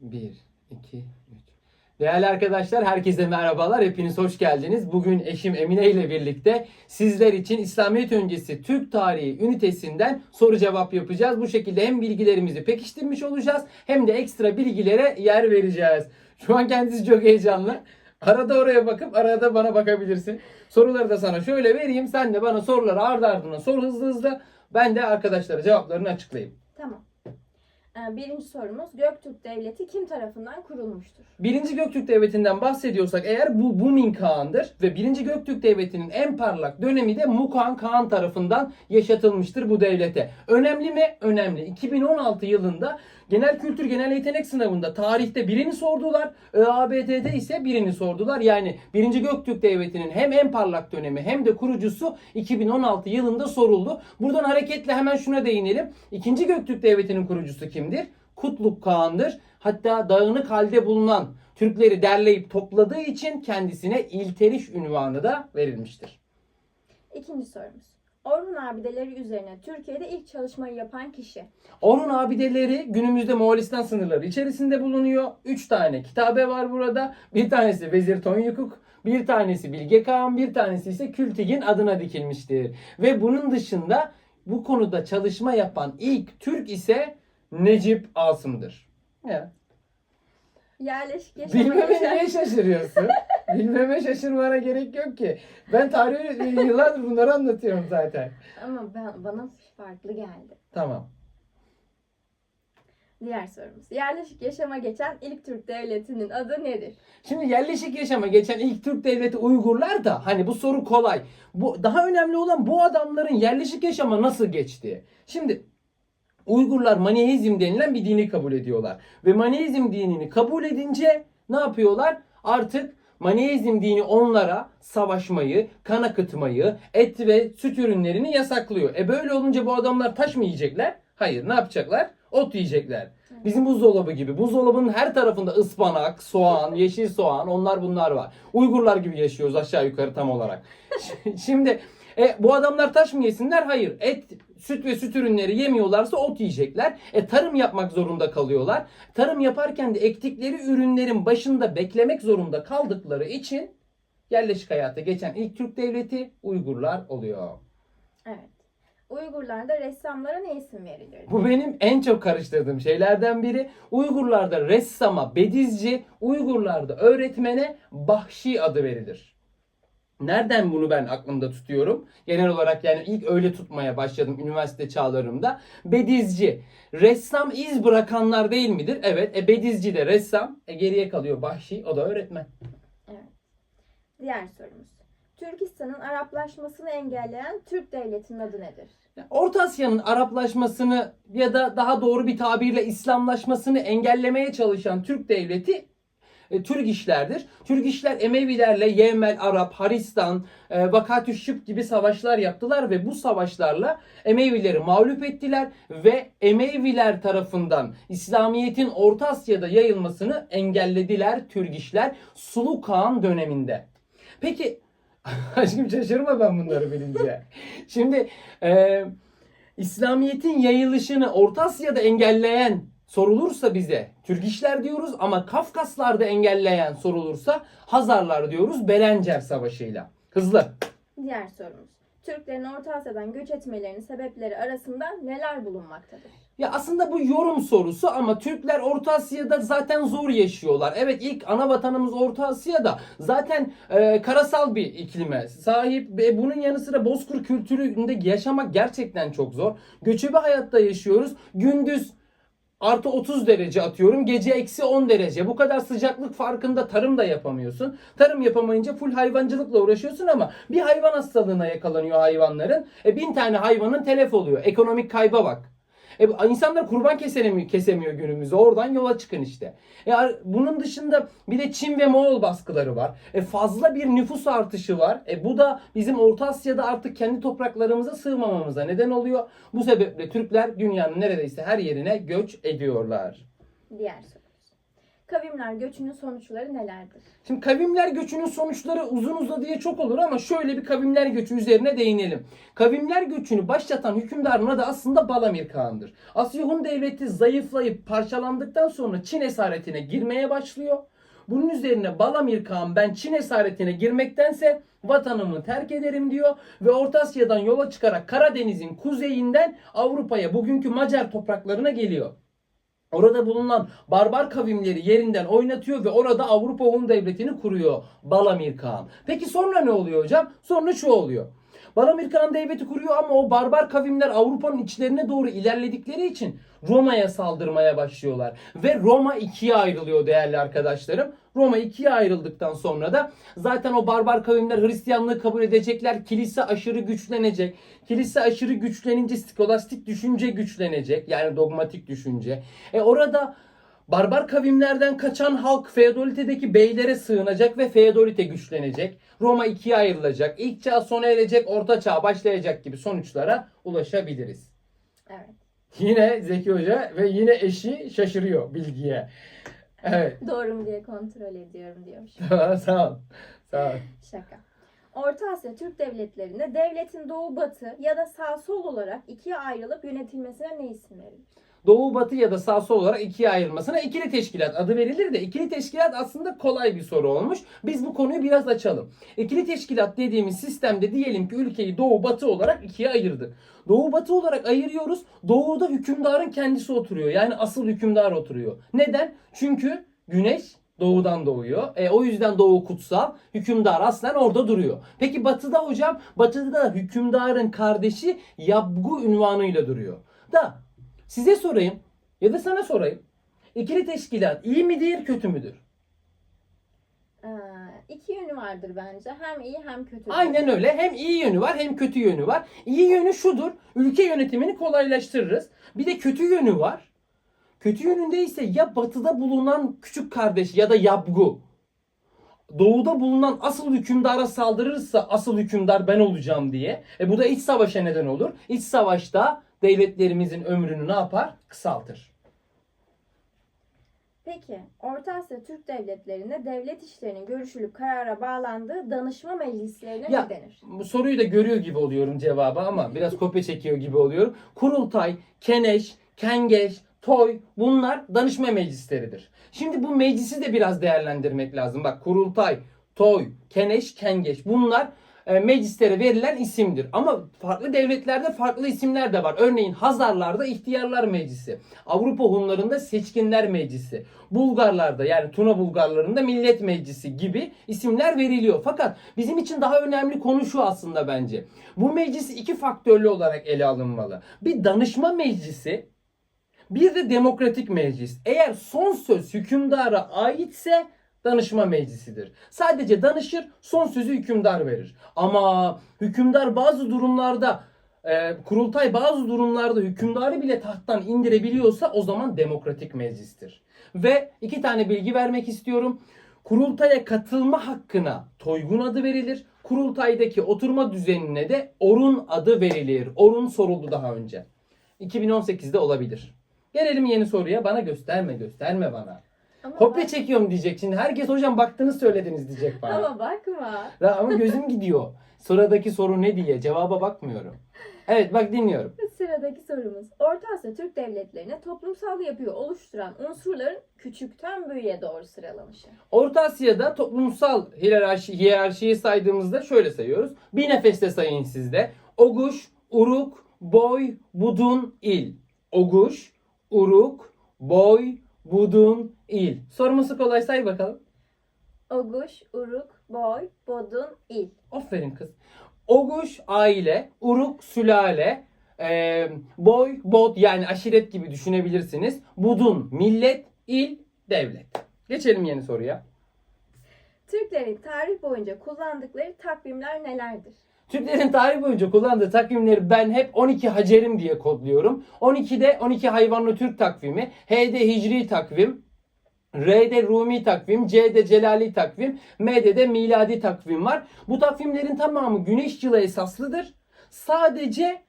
1, 2, 3. Değerli arkadaşlar herkese merhabalar. Hepiniz hoş geldiniz. Bugün eşim Emine ile birlikte sizler için İslamiyet öncesi Türk tarihi ünitesinden soru cevap yapacağız. Bu şekilde hem bilgilerimizi pekiştirmiş olacağız hem de ekstra bilgilere yer vereceğiz. Şu an kendisi çok heyecanlı. Arada oraya bakıp arada bana bakabilirsin. Soruları da sana şöyle vereyim. Sen de bana soruları ardı ardına sor hızlı hızlı. Ben de arkadaşlara cevaplarını açıklayayım. Tamam. Ee, Birinci sorumuz Göktürk Devleti kim tarafından kurulmuştur? Birinci Göktürk Devleti'nden bahsediyorsak eğer bu Bumin Kağan'dır ve Birinci Göktürk Devleti'nin en parlak dönemi de Mukan Kağan tarafından yaşatılmıştır bu devlete. Önemli mi? Önemli. 2016 yılında Genel Kültür Genel Yetenek Sınavında tarihte birini sordular. ÖABT'de ise birini sordular. Yani Birinci Göktürk Devleti'nin hem en parlak dönemi hem de kurucusu 2016 yılında soruldu. Buradan hareketle hemen şuna değinelim. İkinci Göktürk Devleti'nin kurucusu kimdir? Kutluk Kağan'dır. Hatta dağınık halde bulunan Türkleri derleyip topladığı için kendisine İlteriş ünvanı da verilmiştir. İkinci sorumuz. Orhun abideleri üzerine Türkiye'de ilk çalışmayı yapan kişi. Orhun abideleri günümüzde Moğolistan sınırları içerisinde bulunuyor. 3 tane kitabe var burada. Bir tanesi Vezir Tonyukuk, bir tanesi Bilge Kağan, bir tanesi ise Kültigin adına dikilmiştir. Ve bunun dışında bu konuda çalışma yapan ilk Türk ise Necip Asım'dır. Ya. Yerleşik yaşama Bilmeme şaşırıyorsun? Bilmeme şaşırmana gerek yok ki. Ben tarih yıllardır bunları anlatıyorum zaten. Ama ben, bana farklı geldi. Tamam. Diğer sorumuz. Yerleşik yaşama geçen ilk Türk devletinin adı nedir? Şimdi yerleşik yaşama geçen ilk Türk devleti Uygurlar da hani bu soru kolay. Bu daha önemli olan bu adamların yerleşik yaşama nasıl geçti? Şimdi Uygurlar Maniheizm denilen bir dini kabul ediyorlar. Ve Maniheizm dinini kabul edince ne yapıyorlar? Artık Maniheizm dini onlara savaşmayı, kan akıtmayı, et ve süt ürünlerini yasaklıyor. E böyle olunca bu adamlar taş mı yiyecekler? Hayır ne yapacaklar? Ot yiyecekler. Bizim buzdolabı gibi. Buzdolabının her tarafında ıspanak, soğan, yeşil soğan onlar bunlar var. Uygurlar gibi yaşıyoruz aşağı yukarı tam olarak. Şimdi e, bu adamlar taş mı yesinler? Hayır. Et, süt ve süt ürünleri yemiyorlarsa ot yiyecekler. E, tarım yapmak zorunda kalıyorlar. Tarım yaparken de ektikleri ürünlerin başında beklemek zorunda kaldıkları için yerleşik hayata geçen ilk Türk devleti Uygurlar oluyor. Evet. Uygurlarda ressamlara ne isim verilir? Bu benim en çok karıştırdığım şeylerden biri. Uygurlarda ressama bedizci, Uygurlarda öğretmene bahşi adı verilir. Nereden bunu ben aklımda tutuyorum? Genel olarak yani ilk öyle tutmaya başladım üniversite çağlarımda. Bedizci, ressam iz bırakanlar değil midir? Evet, e, bedizci de ressam, e, geriye kalıyor bahşi, o da öğretmen. Diğer sorumuz. Türkistan'ın Araplaşmasını engelleyen Türk devletinin adı nedir? Orta Asya'nın Araplaşmasını ya da daha doğru bir tabirle İslamlaşmasını engellemeye çalışan Türk devleti e, Türk işlerdir. Türk işler Emevilerle Yemel, Arap, Haristan, e, Vakatü Şıp gibi savaşlar yaptılar ve bu savaşlarla Emevileri mağlup ettiler ve Emeviler tarafından İslamiyet'in Orta Asya'da yayılmasını engellediler Türk işler Sulu Kağan döneminde. Peki aşkım şaşırma ben bunları bilince. Şimdi e, İslamiyet'in yayılışını Orta Asya'da engelleyen sorulursa bize Türk işler diyoruz ama Kafkaslar'da engelleyen sorulursa Hazarlar diyoruz Belencer Savaşı'yla. Hızlı. Diğer sorumuz. Türklerin Orta Asya'dan göç etmelerinin sebepleri arasında neler bulunmaktadır? Ya aslında bu yorum sorusu ama Türkler Orta Asya'da zaten zor yaşıyorlar. Evet ilk ana vatanımız Orta Asya'da zaten e, karasal bir iklime sahip ve bunun yanı sıra Bozkır kültüründe yaşamak gerçekten çok zor. Göçebe hayatta yaşıyoruz. Gündüz artı 30 derece atıyorum. Gece eksi 10 derece. Bu kadar sıcaklık farkında tarım da yapamıyorsun. Tarım yapamayınca full hayvancılıkla uğraşıyorsun ama bir hayvan hastalığına yakalanıyor hayvanların. E, bin tane hayvanın telef oluyor. Ekonomik kayba bak. E, insanlar kurban kesemiyor, kesemiyor günümüzde. Oradan yola çıkın işte. E, bunun dışında bir de Çin ve Moğol baskıları var. E, fazla bir nüfus artışı var. E, bu da bizim Orta Asya'da artık kendi topraklarımıza sığmamamıza neden oluyor. Bu sebeple Türkler dünyanın neredeyse her yerine göç ediyorlar. Diğer sorumuz. Kavimler göçünün sonuçları nelerdir? Şimdi kavimler göçünün sonuçları uzun uzadıya çok olur ama şöyle bir kavimler göçü üzerine değinelim. Kavimler göçünü başlatan hükümdarın adı aslında Balamir Kağan'dır. Asya Hun devleti zayıflayıp parçalandıktan sonra Çin esaretine girmeye başlıyor. Bunun üzerine Balamir Kağan ben Çin esaretine girmektense vatanımı terk ederim diyor ve Orta Asya'dan yola çıkarak Karadeniz'in kuzeyinden Avrupa'ya bugünkü Macar topraklarına geliyor. Orada bulunan barbar kavimleri yerinden oynatıyor ve orada Avrupa Hun Devleti'ni kuruyor Balamir Kağan. Peki sonra ne oluyor hocam? Sonra şu oluyor. Balamir Kağan devleti kuruyor ama o barbar kavimler Avrupa'nın içlerine doğru ilerledikleri için Roma'ya saldırmaya başlıyorlar. Ve Roma ikiye ayrılıyor değerli arkadaşlarım. Roma ikiye ayrıldıktan sonra da zaten o barbar kavimler Hristiyanlığı kabul edecekler. Kilise aşırı güçlenecek. Kilise aşırı güçlenince skolastik düşünce güçlenecek. Yani dogmatik düşünce. E orada barbar kavimlerden kaçan halk feodalitedeki beylere sığınacak ve feodalite güçlenecek. Roma ikiye ayrılacak. İlk çağ sona erecek, orta çağ başlayacak gibi sonuçlara ulaşabiliriz. Evet. Yine Zeki Hoca ve yine eşi şaşırıyor bilgiye. Evet. Doğru mu diye kontrol ediyorum diyormuş. sağ ol. Sağ ol. Şaka. Orta Asya Türk devletlerinde devletin doğu batı ya da sağ sol olarak ikiye ayrılıp yönetilmesine ne isim verilir? Doğu batı ya da sağ sol olarak ikiye ayrılmasına ikili teşkilat adı verilir de ikili teşkilat aslında kolay bir soru olmuş. Biz bu konuyu biraz açalım. İkili teşkilat dediğimiz sistemde diyelim ki ülkeyi doğu batı olarak ikiye ayırdık. Doğu batı olarak ayırıyoruz. Doğuda hükümdarın kendisi oturuyor. Yani asıl hükümdar oturuyor. Neden? Çünkü güneş doğudan doğuyor. E, o yüzden doğu kutsal. Hükümdar aslen orada duruyor. Peki batıda hocam? Batıda da hükümdarın kardeşi Yabgu ünvanıyla duruyor. Da size sorayım ya da sana sorayım. İkili teşkilat iyi midir kötü müdür? Ee, iki yönü vardır bence. Hem iyi hem kötü. Aynen öyle. Hem iyi yönü var hem kötü yönü var. İyi yönü şudur. Ülke yönetimini kolaylaştırırız. Bir de kötü yönü var. Kötü yönünde ise ya batıda bulunan küçük kardeş ya da yabgu doğuda bulunan asıl hükümdara saldırırsa asıl hükümdar ben olacağım diye. E bu da iç savaşa neden olur. İç savaşta devletlerimizin ömrünü ne yapar? Kısaltır. Peki, Orta Asya Türk devletlerinde devlet işlerinin görüşülüp karara bağlandığı danışma meclislerine Ya, ne denir? Bu soruyu da görüyor gibi oluyorum cevabı ama biraz kopya çekiyor gibi oluyorum. Kurultay, keneş, kengeş, toy bunlar danışma meclisleridir. Şimdi bu meclisi de biraz değerlendirmek lazım. Bak kurultay, toy, keneş, kengeş bunlar meclislere verilen isimdir. Ama farklı devletlerde farklı isimler de var. Örneğin Hazarlarda ihtiyarlar meclisi. Avrupa Hunlarında seçkinler meclisi. Bulgarlarda yani Tuna Bulgarlarında millet meclisi gibi isimler veriliyor. Fakat bizim için daha önemli konu şu aslında bence. Bu meclis iki faktörlü olarak ele alınmalı. Bir danışma meclisi bir de demokratik meclis. Eğer son söz hükümdara aitse danışma meclisidir. Sadece danışır, son sözü hükümdar verir. Ama hükümdar bazı durumlarda e, kurultay bazı durumlarda hükümdarı bile tahttan indirebiliyorsa o zaman demokratik meclistir. Ve iki tane bilgi vermek istiyorum. Kurultaya katılma hakkına toygun adı verilir. Kurultaydaki oturma düzenine de orun adı verilir. Orun soruldu daha önce. 2018'de olabilir. Gelelim yeni soruya. Bana gösterme, gösterme bana. Ama Kopya bak- çekiyorum diyecek şimdi. Herkes hocam baktınız söylediniz diyecek bana. Ama bakma. Ya ama gözüm gidiyor. Sıradaki soru ne diye cevaba bakmıyorum. Evet bak dinliyorum. Sıradaki sorumuz. Orta Asya Türk devletlerine toplumsal yapıyı oluşturan unsurların küçükten büyüğe doğru sıralanışı. Orta Asya'da toplumsal hiyerarşi, hiyerarşiyi saydığımızda şöyle sayıyoruz. Bir nefeste sayın sizde. Oguş, Uruk, Boy, Budun, İl. Oguş, Uruk, Boy, Budun, İl. Sorması kolay say bakalım. Oguş, Uruk, Boy, Bodun, İl. Aferin kız. Oguş aile, uruk sülale, e, boy bod yani aşiret gibi düşünebilirsiniz. Budun millet, il devlet. Geçelim yeni soruya. Türklerin tarih boyunca kullandıkları takvimler nelerdir? Türklerin tarih boyunca kullandığı takvimleri ben hep 12 Hacerim diye kodluyorum. 12'de 12 hayvanlı Türk takvimi, H'de Hicri takvim, R'de Rumi takvim, C'de Celali takvim, M'de de miladi takvim var. Bu takvimlerin tamamı güneş yılı esaslıdır. Sadece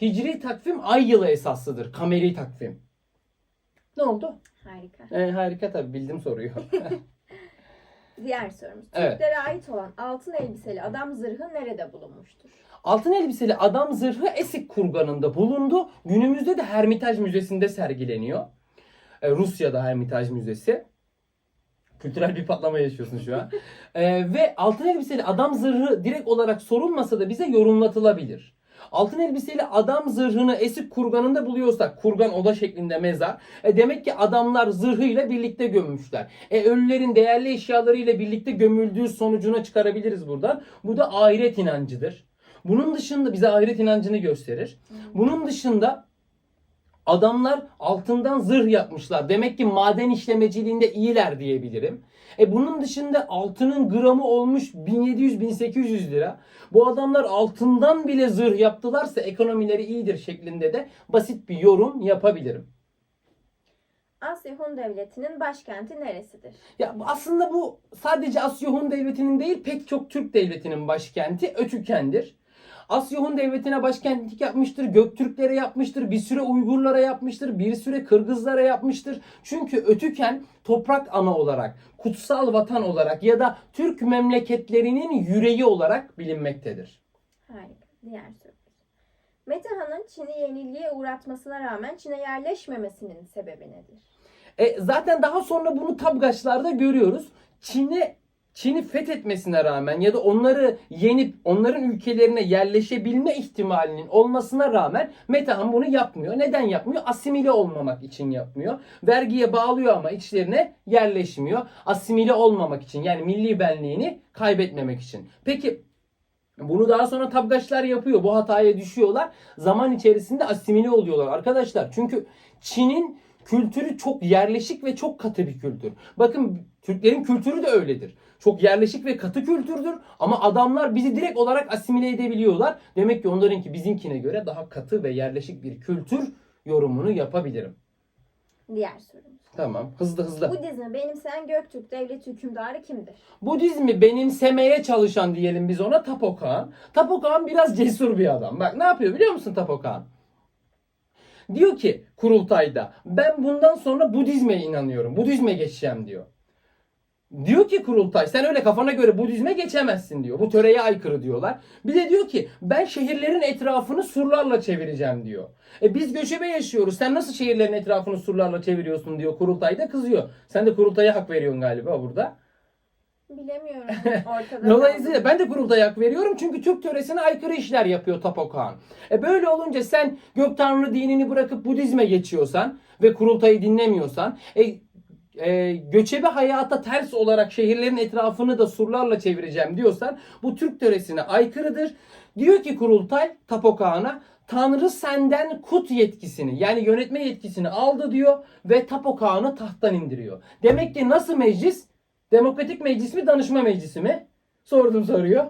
Hicri takvim ay yılı esaslıdır. Kameri takvim. Ne oldu? Harika. E, harika tabii bildim soruyu. Diğer sorumuz. Evet. Türklere ait olan altın elbiseli adam zırhı nerede bulunmuştur? Altın elbiseli adam zırhı Esik kurganında bulundu. Günümüzde de Hermitage Müzesi'nde sergileniyor. E, Rusya'da Hermitage Müzesi. Kültürel bir patlama yaşıyorsun şu an. E, ve altın elbiseli adam zırhı direkt olarak sorulmasa da bize yorumlatılabilir. Altın elbiseli adam zırhını Esik kurganında buluyorsak, kurgan oda şeklinde mezar. E demek ki adamlar zırhıyla birlikte gömmüşler. E ölülerin değerli eşyalarıyla birlikte gömüldüğü sonucuna çıkarabiliriz buradan. Bu da ahiret inancıdır. Bunun dışında bize ahiret inancını gösterir. Bunun dışında adamlar altından zırh yapmışlar. Demek ki maden işlemeciliğinde iyiler diyebilirim. E bunun dışında altının gramı olmuş 1700-1800 lira. Bu adamlar altından bile zırh yaptılarsa ekonomileri iyidir şeklinde de basit bir yorum yapabilirim. Asya Hun Devleti'nin başkenti neresidir? Ya aslında bu sadece Asya Hun Devleti'nin değil pek çok Türk devletinin başkenti Ötüken'dir. Asya Hun Devleti'ne başkentlik yapmıştır, Göktürklere yapmıştır, bir süre Uygurlara yapmıştır, bir süre Kırgızlara yapmıştır. Çünkü Ötüken toprak ana olarak, kutsal vatan olarak ya da Türk memleketlerinin yüreği olarak bilinmektedir. Harika. Diğer sorumuz. Metehan'ın Çin'i yenilgiye uğratmasına rağmen Çin'e yerleşmemesinin sebebi nedir? E, zaten daha sonra bunu tabgaçlarda görüyoruz. Çin'i Çin'i fethetmesine rağmen ya da onları yenip onların ülkelerine yerleşebilme ihtimalinin olmasına rağmen Metehan bunu yapmıyor. Neden yapmıyor? Asimile olmamak için yapmıyor. Vergiye bağlıyor ama içlerine yerleşmiyor. Asimile olmamak için yani milli benliğini kaybetmemek için. Peki bunu daha sonra tabgaçlar yapıyor. Bu hataya düşüyorlar. Zaman içerisinde asimile oluyorlar arkadaşlar. Çünkü Çin'in kültürü çok yerleşik ve çok katı bir kültür. Bakın Türklerin kültürü de öyledir. Çok yerleşik ve katı kültürdür ama adamlar bizi direkt olarak asimile edebiliyorlar. Demek ki onlarınki bizimkine göre daha katı ve yerleşik bir kültür yorumunu yapabilirim. Diğer sorumuz. Tamam hızlı hızlı. Budizmi benimseyen Göktürk devleti hükümdarı kimdir? Budizmi benimsemeye çalışan diyelim biz ona Tapokan. Tapokan biraz cesur bir adam. Bak ne yapıyor biliyor musun Tapokan? Diyor ki kurultayda ben bundan sonra Budizme inanıyorum. Budizme geçeceğim diyor. Diyor ki kurultay sen öyle kafana göre Budizme geçemezsin diyor. Bu töreye aykırı diyorlar. Bir de diyor ki ben şehirlerin etrafını surlarla çevireceğim diyor. E biz göçebe yaşıyoruz. Sen nasıl şehirlerin etrafını surlarla çeviriyorsun diyor. Kurultay da kızıyor. Sen de kurultaya hak veriyorsun galiba burada. Bilemiyorum. Ortada Dolayısıyla ben de kurultaya hak veriyorum çünkü Türk töresine aykırı işler yapıyor Tapokan. E böyle olunca sen gök tanrı dinini bırakıp Budizme geçiyorsan ve kurultayı dinlemiyorsan e, e, göçebe hayata ters olarak şehirlerin etrafını da surlarla çevireceğim diyorsan bu Türk töresine aykırıdır. Diyor ki kurultay Tapokan'a Tanrı senden kut yetkisini yani yönetme yetkisini aldı diyor ve Tapokan'ı tahttan indiriyor. Demek ki nasıl meclis? Demokratik meclis mi danışma meclisi mi? Sordum soruyor.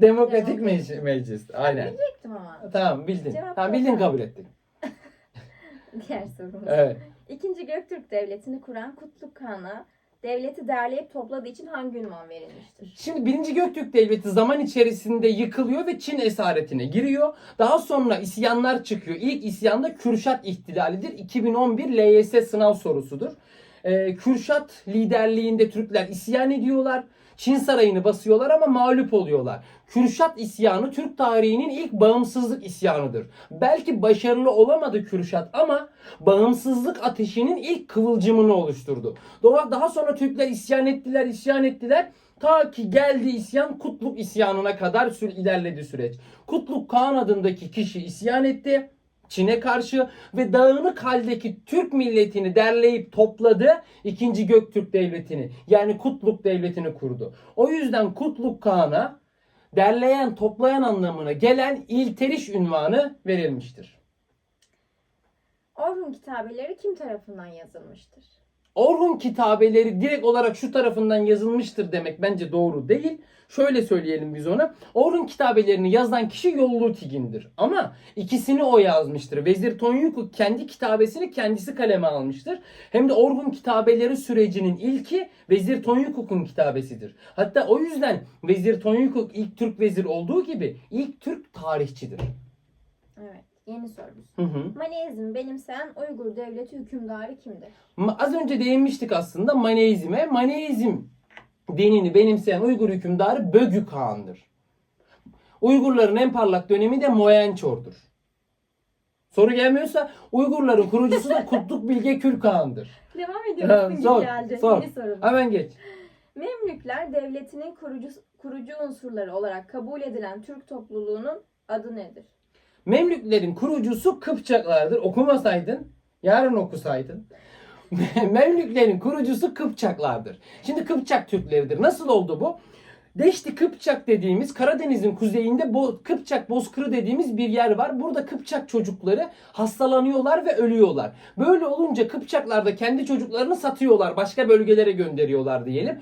Demokratik Demokratik. meclis, meclis. Aynen. Bilecektim ama. Tamam bildin. Cevap Tamam bildin kabul ettin. Diğer sorumuz. Evet. İkinci Göktürk devletini kuran Kutluk Kağan'a devleti derleyip topladığı için hangi ünvan verilmiştir? Şimdi 1. Göktürk Devleti zaman içerisinde yıkılıyor ve Çin esaretine giriyor. Daha sonra isyanlar çıkıyor. İlk isyanda Kürşat ihtilalidir. 2011 LYS sınav sorusudur. Ee, Kürşat liderliğinde Türkler isyan ediyorlar. Çin sarayını basıyorlar ama mağlup oluyorlar. Kürşat isyanı Türk tarihinin ilk bağımsızlık isyanıdır. Belki başarılı olamadı Kürşat ama bağımsızlık ateşinin ilk kıvılcımını oluşturdu. Daha sonra Türkler isyan ettiler, isyan ettiler. Ta ki geldi isyan Kutluk isyanına kadar sür ilerledi süreç. Kutluk Kağan adındaki kişi isyan etti. Çin'e karşı ve dağınık haldeki Türk milletini derleyip topladı. ikinci Göktürk Devleti'ni yani Kutluk Devleti'ni kurdu. O yüzden Kutluk Kağan'a derleyen, toplayan anlamına gelen İlteriş ünvanı verilmiştir. Orhun kitabeleri kim tarafından yazılmıştır? Orhun kitabeleri direkt olarak şu tarafından yazılmıştır demek bence doğru değil. Şöyle söyleyelim biz ona. Orhun kitabelerini yazan kişi Yollu Tigin'dir. Ama ikisini o yazmıştır. Vezir Tonyukuk kendi kitabesini kendisi kaleme almıştır. Hem de Orhun kitabeleri sürecinin ilki Vezir Tonyukuk'un kitabesidir. Hatta o yüzden Vezir Tonyukuk ilk Türk vezir olduğu gibi ilk Türk tarihçidir. Evet. Yeni sorumuz. Hı hı. Maneizm benimseyen Uygur devleti hükümdarı kimdir? Ma- Az önce değinmiştik aslında Maneizm'e. Maneizm dinini benimseyen Uygur hükümdarı Bögü Kağan'dır. Uygurların en parlak dönemi de Moyençor'dur. Soru gelmiyorsa Uygurların kurucusu da Kutluk Bilge Kül Kağan'dır. Devam ediyoruz. Sor, geldi. sor. Yeni sorumuz. Hemen geç. Memlükler devletinin kurucu, kurucu unsurları olarak kabul edilen Türk topluluğunun adı nedir? Memlüklerin kurucusu Kıpçaklardır. Okumasaydın, yarın okusaydın. Memlüklerin kurucusu Kıpçaklardır. Şimdi Kıpçak Türkleridir. Nasıl oldu bu? Deşti Kıpçak dediğimiz Karadeniz'in kuzeyinde Bo Kıpçak Bozkırı dediğimiz bir yer var. Burada Kıpçak çocukları hastalanıyorlar ve ölüyorlar. Böyle olunca Kıpçaklar da kendi çocuklarını satıyorlar. Başka bölgelere gönderiyorlar diyelim.